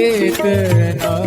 देते ना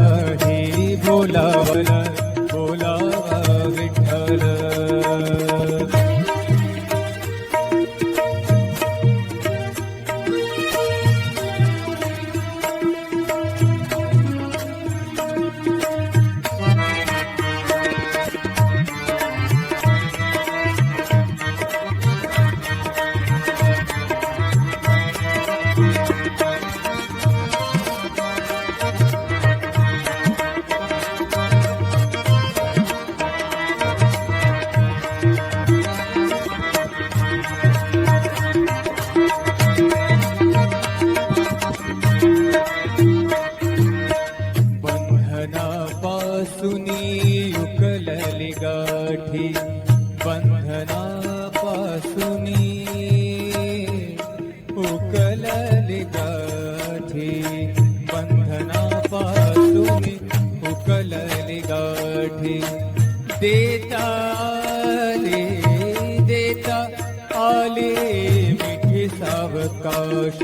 काश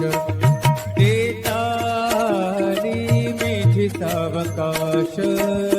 देता ती सावकाश।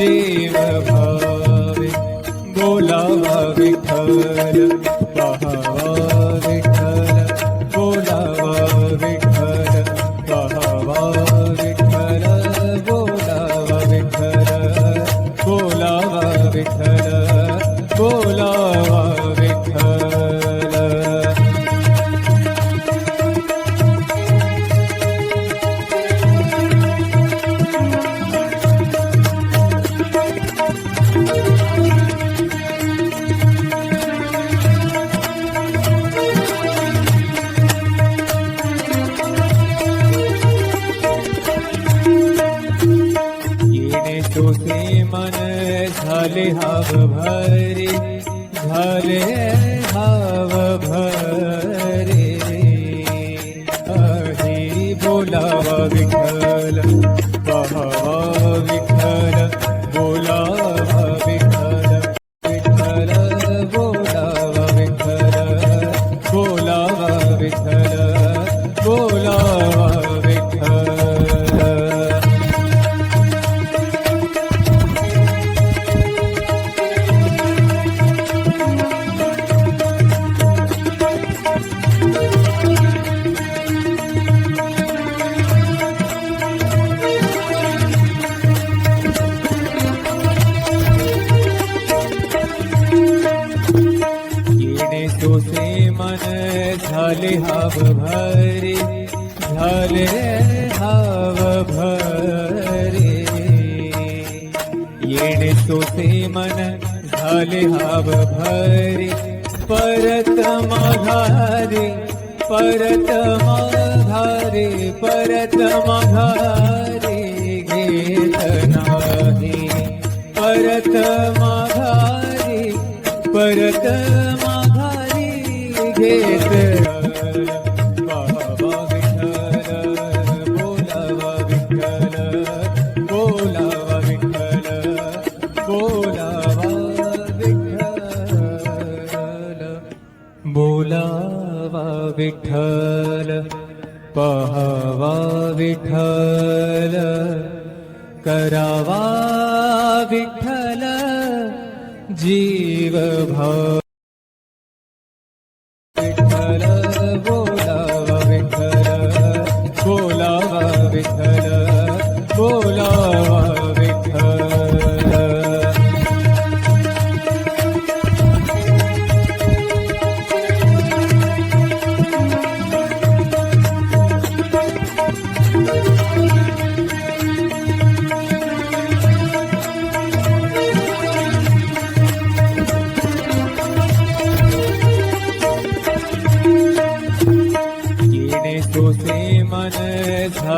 દેવ ભાવે બોલાવા વિઠ્ઠલ. झाले हाव भरे झाले हाव भरे हरी बोलावा विठ्ठल पहावा विठ्ठल बोलावा विठ्ठल विठ्ठल बोलावा विठ्ठल बोलावा विठ्ठल बोलावा हाव भरे झाले हाव भरे। मन झाले हाव भरे। परत माघारे, परत परत माघारे घेत नाही। परत माघारी, परत घेत विठल पहवा विठल करावा विठल जीव भ